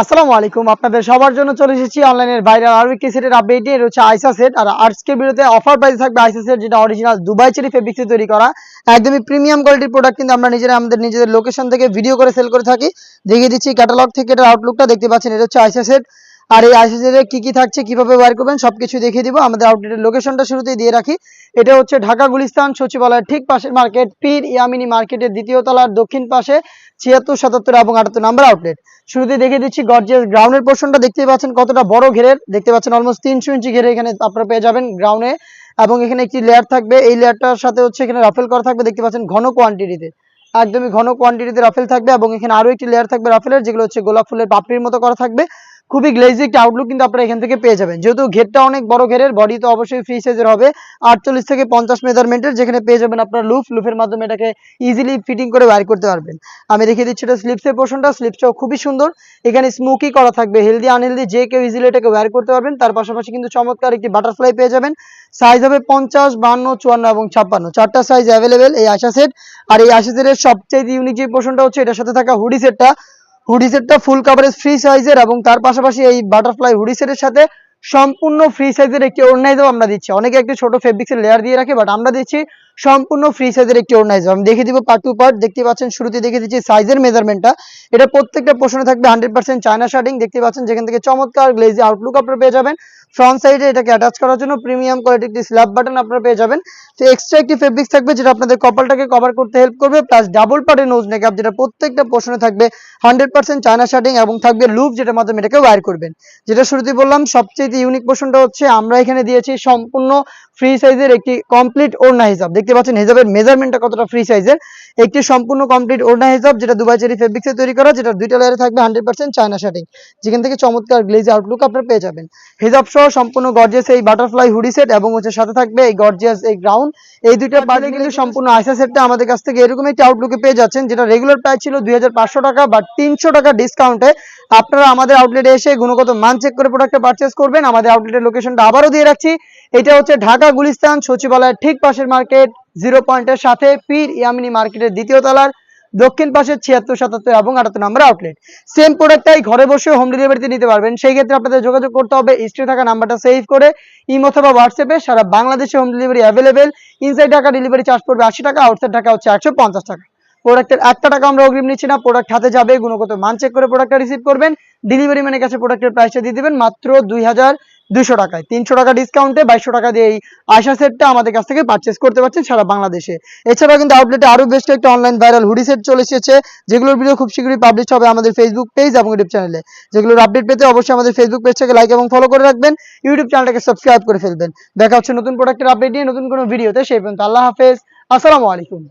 আসসালামু আলাইকুম। আপনাদের সবার জন্য চলে এসেছি অনলাইনের ভাইরাল আরবি সেটের আপডেট নিয়ে, রয়েছে আইসা সেট আর আর্টসকে বিরুদ্ধে অফার প্রাইস থাকবে আইসা সেট যেটা অরিজিনাল দুবাই চেরি ফেব্রিক্সে তৈরি করা। একদমই প্রিমিয়াম কোয়ালিটির প্রোডাক্ট কিন্তু আমরা নিজেরা আমাদের নিজেদের লোকেশন থেকে ভিডিও করে সেল করে থাকি। দেখিয়ে দিচ্ছি ক্যাটালগ থেকে এটার আউটলুকটা দেখতে পাচ্ছেন, এটা হচ্ছে আইসা সেট আর এই আইসা সেটে কি কি থাকছে, কীভাবে ওয়ার করবেন, সবকিছু দেখিয়ে দিব। আমাদের আউটলেটের লোকেশনটা শুরুতেই দিয়ে রাখি। এটা হচ্ছে ঢাকা গুলিস্তান সচিবালয়ের ঠিক পাশের মার্কেট পীর ইয়ামিনী মার্কেটের দ্বিতীয় তলার দক্ষিণ পাশে ছিয়াত্তর, সাতাত্তর এবং আটাত্তর নাম্বার আউটলেট শুরুতে দেখিয়ে দিচ্ছি গর্জিয়াস গ্রাউন্ডের পোর্শনটা দেখতে পাচ্ছেন কতটা বড় ঘেরের। দেখতে পাচ্ছেন অলমোস্ট তিনশো ইঞ্চি ঘেরে এখানে আপনারা পেয়ে যাবেন গ্রাউন্ডে এবং এখানে একটি লেয়ার থাকবে। এই লেয়ারটার সাথে হচ্ছে এখানে রাফেল করা থাকবে। দেখতে পাচ্ছেন ঘন কোয়ান্টিটিতে একদমই ঘন কোয়ান্টিটিতে রাফেল থাকবে এবং এখানে আরও একটি লেয়ার থাকবে রাফেলের যেগুলো হচ্ছে গোলাপ ফুলের পাপড়ির মতো করা থাকবে। খুবই গ্লেজি একটা আউটলুক কিন্তু আপনারা এখান থেকে পেয়ে যাবেন। যেহেতু ঘেরটা অনেক বড় ঘেরের বডি তো অবশ্যই ফ্রি সাইজের হবে। আটচল্লিশ থেকে পঞ্চাশ মেজারমেন্টের যেখানে পেয়ে যাবেন আপনার লুফ লুফের মাধ্যমে এটাকে ইজিলি ফিটিং করে ওয়্যার করতে পারবেন। আমি দেখিয়ে দিচ্ছি এটা স্লিপসের পোর্শনটা স্লিপসটাও খুবই সুন্দর। এখানে স্মোকি করা থাকবে হেলদি আনহেলদি যে কেউ ইজিলি এটাকে ওয়্যার করতে পারবেন, তার পাশাপাশি কিন্তু চমৎকার একটি বাটারফ্লাই পেয়ে যাবেন। সাইজ হবে পঞ্চাশ, বান্ন, চুয়ান্ন এবং ছাপ্পান্ন। চারটা সাইজ অ্যাভেলেবেল এই আশা সেট আর এই আশা সেটের সবচেয়ে ইউনিক যে পোর্শনটা হচ্ছে, এটার সাথে থাকা হুডি সেটটা হুডি সেটটা ফুল কাভারেজ ফ্রি সাইজের এবং তার পাশাপাশি এই বাটারফ্লাই হুডি সেটের সাথে সম্পূর্ণ ফ্রি সাইজের একটি ওড়নাইজও আমরা দিচ্ছি। অনেকে একটি ছোট ফেব্রিক্সের লেয়ার দিয়ে রাখে বাট আমরা দিচ্ছি সম্পূর্ণ ফ্রি সাইজের একটি ওড়নাইজ আমি দেখিয়ে দিব পার্ট টু পার্ট দেখতে পাচ্ছেন শুরুতে দেখে দিচ্ছি সাইজের মেজারমেন্টটা এটা প্রত্যেকটা পোর্শনে থাকবে হান্ড্রেড পার্সেন্ট চায়না শার্টিং দেখতে পাচ্ছেন যেখান থেকে চমৎকার গ্লেজি আউটলুক আপনারা পেয়ে যাবেন। ফ্রন্ট সাইডে এটাকে অ্যাটাচ করার জন্য প্রিমিয়াম কোয়ালিটি একটি স্ল্যাব বাটন আপনারা পেয়ে যাবেন। তো এক্সট্রা একটি ফেব্রিক্স থাকবে যেটা আপনাদের কপালটাকে কভার করতে হেল্প করবে প্লাস ডাবল পার্টের নোজ মেকআপ যেটা প্রত্যেকটা পোর্শনে থাকবে হান্ড্রেড পার্সেন্ট চায়না শার্টিং এবং থাকবে লুপ যেটার মাধ্যমে এটাকে ওয়ার করবেন। যেটা শুরুতে বললাম, সবচেয়ে ইউনিক পোর্শনটা হচ্ছে, আমরা এখানে দিয়েছি সম্পূর্ণ ফ্রি সাইজের একটি কমপ্লিট ওড়না হিসাব দেখতে পাচ্ছেন হিসাবের মেজারমেন্টটা কতটা ফ্রি সাইজের একটি সম্পূর্ণ কমপ্লিট ওড়না হিসাব যেটা দুবাই চেরি ফেব্রিক্সে তৈরি করা যেটা দুইটা লেয়ারে থাকবে হান্ড্রেড পার্সেন্ট চায়না শার্টিং যেখান থেকে চমৎকার গ্লেজি আউটলুক আপনারা পেয়ে যাবেন। হিজাব সহ সম্পূর্ণ গর্জিয়াস এই বাটারফ্লাই হুডি সেট এবং হচ্ছে সাথে থাকবে এই গর্জিয়াস এই গ্রাউন্ড এই দুইটা পার্টে কিন্তু সম্পূর্ণ আইসা সেটটা আমাদের কাছ থেকে এরকম একটি আউটলুকে পেয়ে যাচ্ছেন যেটা রেগুলার প্রাইস ছিল দুই হাজার পাঁচশো টাকা বা তিনশো টাকা ডিসকাউন্টে আপনারা আমাদের আউটলেটে এসে গুণগত মান চেক করে প্রোডাক্টটা পারচেস করবেন। আমাদের আউটলেটের লোকেশনটা আবারও দিয়ে রাখছি। এটা হচ্ছে ঢাকা গুলিস্তান সচিবালয়ের ঠিক পাশের মার্কেট, জিরো পয়েন্টের সাথে পীর ইয়ামিনী মার্কেটের দ্বিতীয় তলার দক্ষিণ পাশে ছিয়াত্তর, সাতাত্তর এবং আটাত্তর নম্বর আউটলেট সেম প্রোডাক্টটাই ঘরে বসে হোম ডেলিভারিতে নিতে পারবেন। সেই ক্ষেত্রে আপনাদের যোগাযোগ করতে হবে স্ক্রিনে থাকা নাম্বারটা সেভ করে, ইমো অথবা হোয়াটসঅ্যাপে সারা বাংলাদেশে home delivery available inside Dhaka delivery charge পড়বে আশি টাকা আউটসাইড ঢাকা হচ্ছে একশো পঞ্চাশ টাকা। প্রোডাক্টের একটা টাকা আমরা অগ্রিম নিচ্ছি না প্রোডাক্ট হাতে যাবে, গুণগত মান চেক করে প্রোডাক্টটা রিসিভ করবেন। ডেলিভারি ম্যানের কাছে প্রোডাক্টের প্রাইসটা দিয়ে দিবেন, মাত্র দুই হাজার দুইশো টাকায়। তিনশো টাকা ডিসকাউন্টে বাইশশো টাকা দিয়ে এই আশা সেটটা আমাদের কাছ থেকে পারচেস করতে পারছেন সারা বাংলাদেশে। এছাড়াও কিন্তু আউটলেটে আরও বেস্ট একটা অনলাইন ভাইরাল হুডি সেট চলে এসেছে। যেগুলোর ভিডিও খুব শীঘ্রই পাবলিশ হবে আমাদের ফেসবুক পেজ এবং ইউটিউব চ্যানেলে যেগুলোর আপডেট পেতে অবশ্যই আমাদের ফেসবুক পেজটাকে লাইক এবং ফলো করে রাখবেন। ইউটিউব চ্যানেলটাকে সাবস্ক্রাইব করে ফেলবেন। দেখা হচ্ছে নতুন প্রোডাক্টের আপডেট নিয়ে নতুন কোনো ভিডিওতে সেই পর্যন্ত আল্লাহ হাফেজ। আসসালামু আলাইকুম।